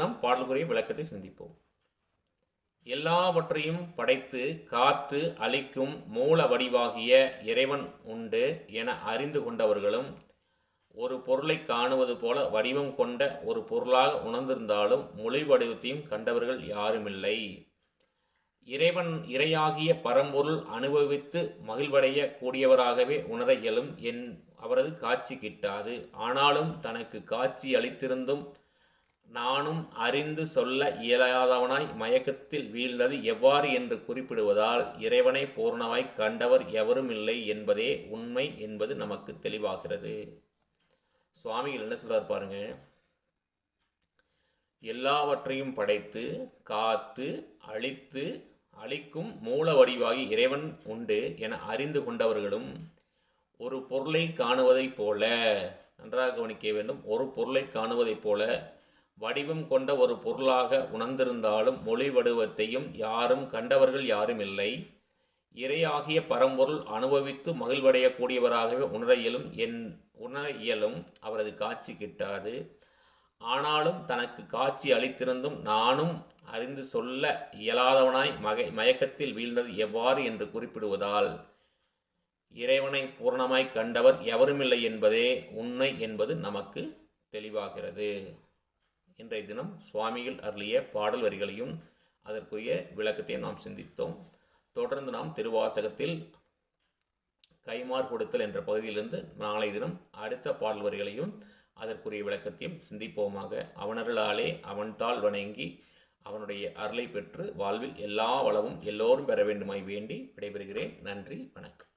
நாம் பாடலுக்குரிய விளக்கத்தை சிந்திப்போம். எல்லாவற்றையும் படைத்து காத்து அளிக்கும் மூல வடிவாகிய இறைவன் உண்டு என அறிந்து கொண்டவர்களும் ஒரு பொருளை காணுவது போல வடிவம் கொண்ட ஒரு பொருளாக உணர்ந்திருந்தாலும் மொழி வடிவத்தையும் கண்டவர்கள் யாருமில்லை. இறைவன் இறையாகிய பரம்பொருள் அனுபவித்து மகிழ்வடைய கூடியவராகவே உணர இயலும் என் அவரது காட்சி கிட்டாது. ஆனாலும் தனக்கு காட்சி அளித்திருந்தும் நானும் அறிந்து சொல்ல இயலாதவனாய் மயக்கத்தில் வீழ்ந்தது எவ்வாறு என்று குறிப்பிடுவதால் இறைவனை பூர்ணமாய் கண்டவர் எவரும் இல்லை என்பதே உண்மை என்பது நமக்கு தெளிவாகிறது. சுவாமிகள் என்ன சொல்றார் பாருங்க. எல்லாவற்றையும் படைத்து காத்து அழித்து அழிக்கும் மூல வடிவாகி இறைவன் உண்டு என அறிந்து கொண்டவர்களும் ஒரு பொருளை காணுவதைப் போல நன்றாக கவனிக்க வேண்டும் ஒரு பொருளை காணுவதைப் போல வடிவம் கொண்ட ஒரு பொருளாக உணர்ந்திருந்தாலும் மொழி வடிவத்தையும் யாரும் கண்டவர்கள் யாரும் இல்லை இறையாகிய பரம்பொருள் அனுபவித்து மகிழ்வடையக்கூடியவராகவே உணர இயலும் என் உணர இயலும் அவரது காட்சி கிட்டாது. ஆனாலும் தனக்கு காட்சி அளித்திருந்தும் நானும் அறிந்து சொல்ல இயலாதவனாய் மகை மயக்கத்தில் வீழ்ந்தது எவ்வாறு என்று குறிப்பிடுவதால் இறைவனை பூர்ணமாய் கண்டவர் எவருமில்லை என்பதே உண்மை என்பது நமக்கு தெளிவாகிறது. இன்றைய தினம் சுவாமிகள் அருளிய பாடல் வரிகளையும் அதற்குரிய விளக்கத்தையும் நாம் சிந்தித்தோம். தொடர்ந்து நாம் திருவாசகத்தில் கைமார் கொடுத்தல் என்ற பகுதியிலிருந்து நாளை தினம் அடுத்த பாடல் வரிகளையும் அதற்குரிய விளக்கத்தையும் சிந்திப்போமாக. அவனருளாலே அவன்தாள் வணங்கி அவனுடைய அருளை பெற்று வாழ்வில் எல்லா வளமும் எல்லோரும் பெற வேண்டுமாய் வேண்டி விடைபெறுகிறேன். நன்றி வணக்கம்.